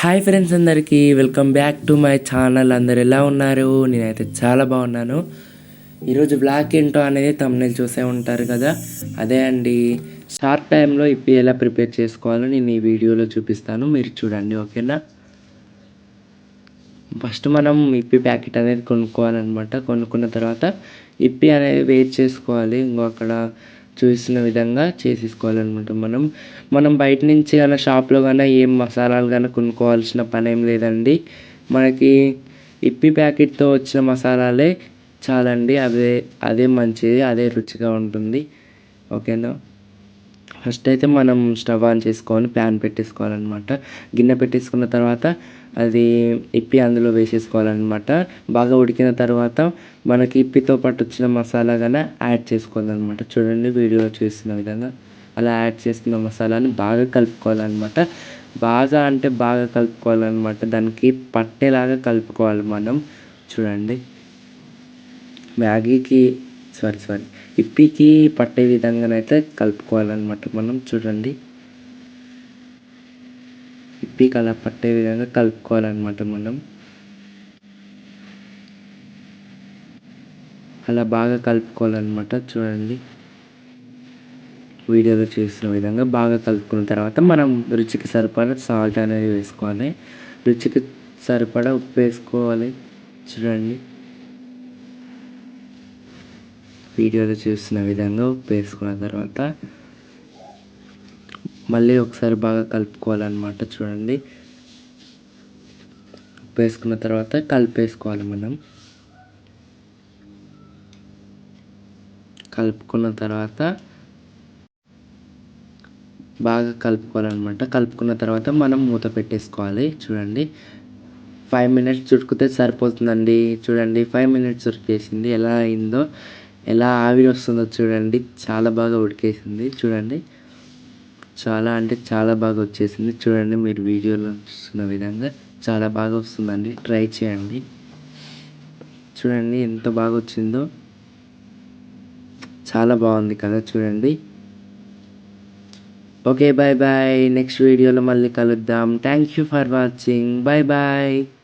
Hi friends అందరికీ welcome back to my channel అందరు ఎలా ఉన్నారు? నేనైతే చాలా బాగున్నాను. ఈరోజు బ్లాక్ ఏంటో అనేది తమ్ముళ్ళు చూసే ఉంటారు కదా? అదే అండి షార్ట్ టైంలో ఇప్పి ఎలా ప్రిపేర్ చేసుకోవాలో నేను ఈ వీడియోలో చూపిస్తాను. మీరు చూడండి ఓకేనా? ఫస్ట్ మనం ఇప్పి ప్యాకెట్ అనేది కొనుక్కోవాలన్నమాట. కొనుక్కున్న తర్వాత ఇప్పి అనేది వేట్ చేసుకోవాలి. ఇంకో అక్కడ చూసిన విధంగా చేసేసుకోవాలన్నమాట మనం. మనం బయట నుంచి కానీ షాప్లో కానీ ఏం మసాలాలు కానీ కొనుక్కోవాల్సిన పనేం లేదండి. మనకి ఇప్పి ప్యాకెట్తో వచ్చిన మసాలాలే చాలండి. అదే అదే మంచిది అదే రుచిగా ఉంటుంది. ఓకేనా? ఫస్ట్ అయితే మనం స్టవ్ ఆన్ చేసుకొని ప్యాన్ పెట్టేసుకోవాలన్నమాట. గిన్నె పెట్టేసుకున్న తర్వాత అది ఇప్పి అందులో వేసేసుకోవాలన్నమాట. బాగా ఉడికిన తర్వాత మనకి ఇప్పితో పాటు వచ్చిన మసాలా కానీ యాడ్ చేసుకోవాలన్నమాట. చూడండి వీడియోలో చూస్తున్న విధంగా. అలా యాడ్ చేసుకున్న మసాలాని బాగా కలుపుకోవాలన్నమాట. బాగా అంటే బాగా కలుపుకోవాలన్నమాట. దానికి పట్టేలాగా కలుపుకోవాలి మనం. చూడండి. మ్యాగీకి సారీ సారీ. ఇప్పికి పట్టే విధంగానైతే కలుపుకోవాలన్నమాట. మనం చూడండి. ఇప్పికి అలా పట్టే విధంగా కలుపుకోవాలన్నమాట మనం. అలా బాగా కలుపుకోవాలన్నమాట చూడండి. వీడియోలో చూసిన విధంగా బాగా కలుపుకున్న తర్వాత మనం రుచికి సరిపడా సాల్ట్ అనేది వేసుకోవాలి. రుచికి సరిపడా ఉప్పు వేసుకోవాలి. చూడండి. వీడియోలో చూసిన విధంగా ఉప్పు వేసుకున్న తర్వాత మళ్ళీ ఒకసారి బాగా కలుపుకోవాలన్నమాట చూడండి. వేసుకున్న తర్వాత కలిపేసుకోవాలి మనం. కలుపుకున్న తర్వాత బాగా కలుపుకోవాలన్నమాట. కలుపుకున్న తర్వాత మనం మూత పెట్టేసుకోవాలి చూడండి. ఫైవ్ మినిట్స్ ఉడికితే సరిపోతుందండి. చూడండి ఫైవ్ మినిట్స్ ఉడికేసింది ఎలా అయిందో ఎలా ఆవిరి వస్తుందో చూడండి. చాలా బాగా ఉడికేసింది. చూడండి. చాలా అంటే చాలా బాగా వచ్చేసింది. చూడండి మీరు వీడియోలో చూస్తున్న విధంగా చాలా బాగా వస్తుందండి. ట్రై చేయండి. చూడండి ఎంత బాగా వచ్చిందో. చాలా బాగుంది కదా చూడండి. ఓకే బాయ్ బాయ్ నెక్స్ట్ వీడియోలో మళ్ళీ కలుద్దాం. Thank you for watching bye bye